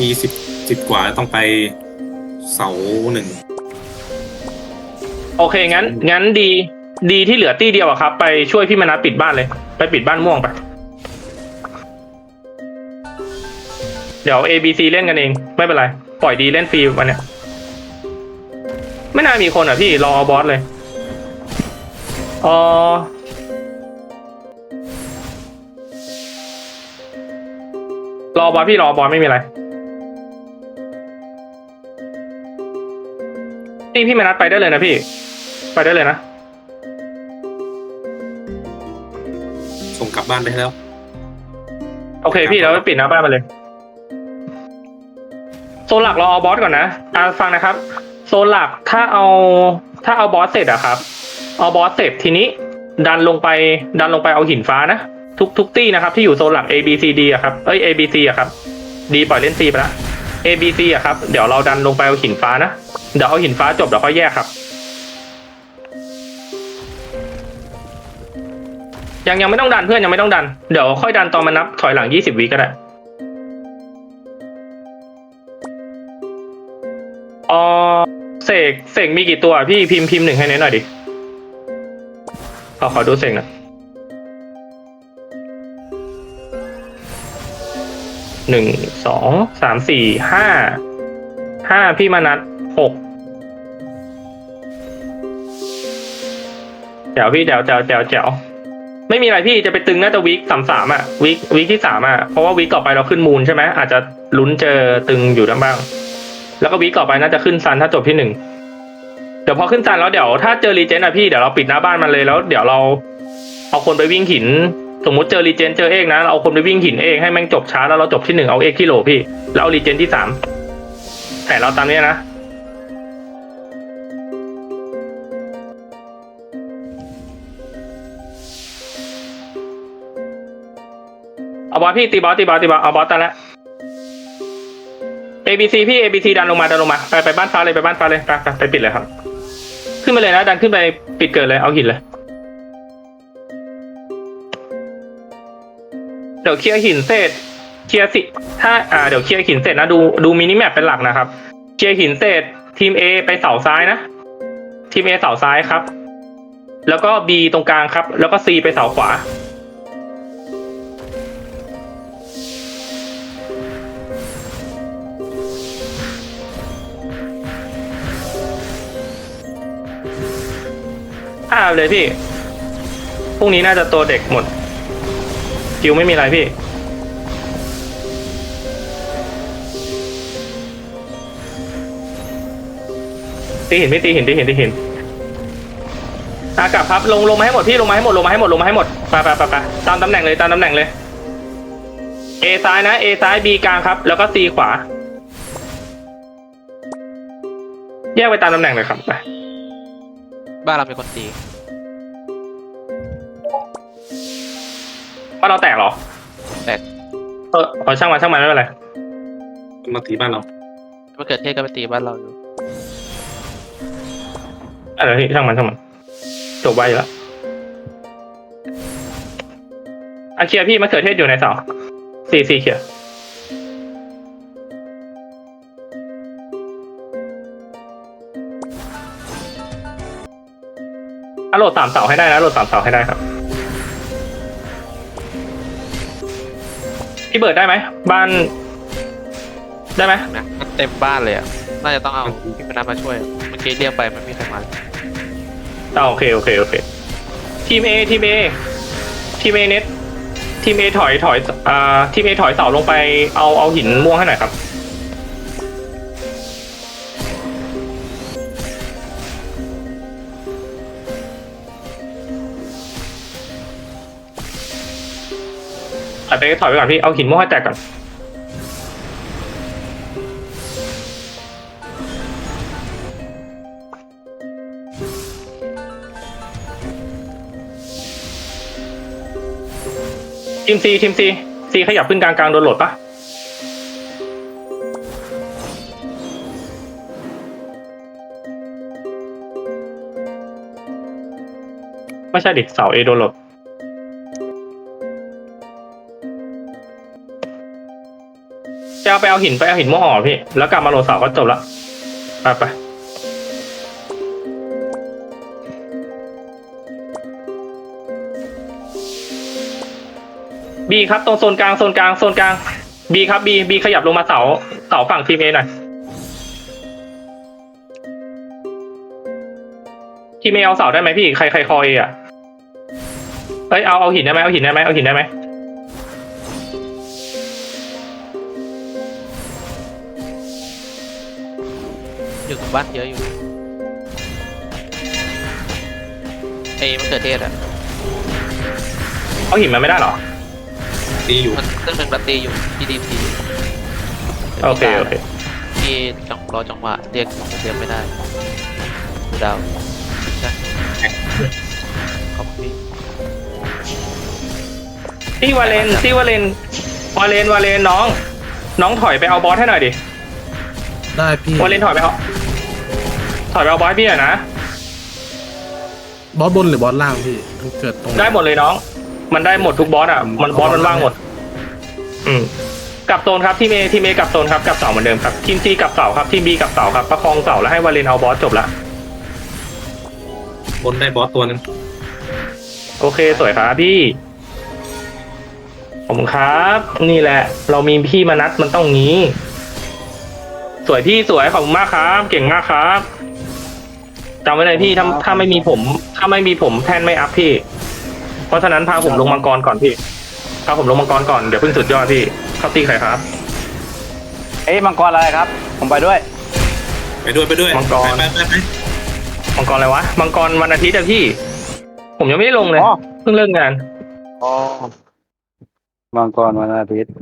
มีสิบสิบกว่าต้องไปเสาหนึ่งโอเคงั้น งั้นดี ดีที่เหลือตี้เดียวอะครับ ไปช่วยพี่มนัสปิดบ้านเลย ไปปิดบ้านม่วงไป เดี๋ยว A B C เล่นกันเอง ไม่เป็นไร ปล่อยดีเล่นฟรีวันเนี้ยไม่น่ามีคนอะพี่รอเอาบอสเลยเออรอบอสพี่รอบอสไม่มีอะไร นี่พี่มนัสไปได้เลยนะพี่ ไปได้เลยนะ ส่งกลับบ้านไปให้แล้ว โอเคพี่เราไปปิดหน้าบ้านมาเลย โซนหลักเราเอาบอสก่อนนะอ่าฟังนะครับ โซนหลักถ้าเอาถ้าเอาบอสเสร็จอะครับ เอาบอสเสร็จทีนี้ ดันลงไป ดันลงไปเอาหินฟ้านะทุกทุกตี้นะครับที่อยู่โซนหลัก A B C D อะครับเอ้ย A B C อะครับ D ปล่อยเล่น C ไปละ A B C อะครับ เดี๋ยวเราดันลงไปเอาหินฟ้านะ เดี๋ยวเอาหินฟ้าจบเดี๋ยวค่อยแยกครับ ยังยังไม่ต้องดันเพื่อนยังไม่ต้องดัน เดี๋ยวค่อยดันตอนมานับถอยหลังยี่สิบวิก็ได้เออเสกเสกมีกี่ตัวพี่พิมพ์พิมพ์หนึ่งให้เน้หน่อยดิขอขอดูเสกหน่อยหนึ่งสองสามสี่ห้าห้าพี่มานัด หกเดี๋ยวพี่เดี๋ยวเดี๋ยวเดี๋ยวเดี๋ยวไม่มีอะไรพี่จะไปตึงน่าจะวิกสามสามอะวิกวิกที่สามอะเพราะว่าวิกต่อไปเราขึ้นมูลใช่ไหมอาจจะลุ้นเจอตึงอยู่ด้านบ้าง แล้วก็วิกต่อไปน่าจะขึ้นซันถ้าจบที่หนึ่งเดี๋ยวพอขึ้นซันแล้วเดี๋ยวถ้าเจอรีเจนอะพี่เดี๋ยวเราปิดหน้าบ้านมันเลยแล้ว เดี๋ยวเราเอาคนไปวิ่งหิน สมมติเจอรีเจนเจอเอกนะเราเอาคนไปวิ่งหินเองให้แม่งจบช้าแล้วเราจบที่หนึ่งเอาเอกที่โหลพี่ แล้วเอารีเจนที่สามแต่เราตามนี้นะ เอาบอสพี่ตีบอสตีบอสตีบอสเอาบอสตายแล้ว A B C พี่ A B C ดันลงมาดันลงมาไปไปบ้านฟ้าเลยไปบ้านฟ้าเลยไปไปไปปิดเลยครับ ขึ้นไปเลยนะดันขึ้นไปปิดเกิดเลยเอาหินเลยเดี๋ยวเคลียร์หินเสร็จเคลียร์สิถ้าอ่าเดี๋ยวเคลียร์หินเสร็จนะดูดูมินิแมปเป็นหลักนะครับเคลียร์หินเสร็จทีม A ไปเสาซ้ายนะทีม A เสาซ้ายครับ แล้วก็ B ตรงกลางครับ แล้วก็ C ไปเสาขวา อ่าเลยพี่ พรุ่งนี้น่าจะตัวเด็กหมด คิวไม่มีอะไรพี่ ตีหินไม่ตีหินตีหินตีหินอะกลับครับลงลงมาให้หมดพี่ลงมาให้หมดลงมาให้หมดลงมาให้หมดไปไปไปไปตามตำแหน่งเลยตามตำแหน่งเลย A ซ้ายนะ A ซ้าย B กลางครับ แล้วก็ C ขวา แยกไปตามตำแหน่งเลยครับไป บ้านเราเป็นคนตีว่าเราแตกเหรอ แตก เออเอาช่างมันช่างมันไม่เป็นไรมาตีบ้านเรามะเกิดเทศก็ไปตีบ้านเราอยู่อะไรพี่ช่างมันช่างมันจบไวอยู่แล้วอาเคลียร์พี่มะเขือเทศอยู่ในเสาสี่สี่เคลีย โหลดสามเสาให้ได้นะโหลดสามเสาให้ได้ครับพี่เบิร์ดได้ไหมบ้าน ได้ไหมนะมันเต็มบ้านเลยอะ น่าจะต้องเอาพี่พนันมาช่วย เมื่อกี้เรียกไปมันไม่มีใครมาอ่าโอเคโอเคโอเคทีมเอทีมเอทีมเอเน็ตทีมเอถอยถอยอ่าทีมเอถอยเสาลงไปเอาเอาหินม่วงให้หน่อยครับ ถอยไปถอยไปก่อนพี่ เอาหินม่วงให้แตกก่อน ทีมซีทีมซีซีขยับขึ้นกลางกลางโดนโหลดปะไม่ใช่ดิเสาเอโดนโหลด จะเอาไปเอาหินไปเอาหินม่วงออพี่ แล้วกลับมาโหลดเสาก็จบละ ไปไปบีครับตรงโซนกลางโซนกลางโซนกลางบีครับบีบีขยับลงมาเสาเสาฝั่งทีมเอหน่อยทีมเอเอาเสาได้ไหมพี่ใครใครคอยอะเอ้ยเอาเอาหินได้ไหมเอาหินได้ไหมเอาหินได้ไหม อยู่ตรงบ้านเยอะอยู่ไอ้มะเขือเทศอะเอาหินมาไม่ได้เหรอตีอยู่ มันเครื่องหนึ่งรัตตีอยู่ที่ดีทีโอเค โอเค ที่จังรอจังหวะเรียกเรียกไม่ได้ดูดาวนะขอบคุณพี่ตี้วาเลนตี้วาเลนวาเลนวาเลนน้อง น้องถอยไปเอาบอสให้หน่อยดิ ได้พี่วาเลนถอยไปเอา ถอยไปเอาบอสให้พี่หน่อยนะ บอสบนหรือบอสล่างพี่มันเกิดตรงได้หมดเลยน้อง มันได้หมดทุกบอสอะ มันบอสมันว่างหมด อืมกลับโซนครับทีมเอทีมเอกลับโซนครับกลับเสาเหมือนเดิมครับทีมซีกลับเสาครับทีมบีกลับเสาครับประคองเสาแล้วให้วาเลนเอาบอสจบละบนได้บอสตัวหนึงโอเคสวยครับพี่ผมครับ นี่แหละ เรามีพี่มานัดมันต้องงี้ สวยพี่สวยขอบคุณมากครับ เก่งมากครับ จำไว้เลยพี่ถ้าถ้าไม่มีผม ถ้าไม่มีผมแทนไม่อัพพี่ เพราะฉะนั้นพาผมลงมังกรก่อนพี่พาผมลงมังกรก่อนเดี๋ยวเพิ่งสุดยอดพี่เข้าตีใครครับ เอ้ยมังกรอะไรครับ ผมไปด้วย ไปด้วยไปด้วยมังกร ไปไปไปไปมังกรอะไรวะมังกรวันอาทิตย์อะพี่ ผมยังไม่ได้ลงเลยอ๋อ เพิ่งเลิกงาน อ๋อมังกรวันอาทิตย์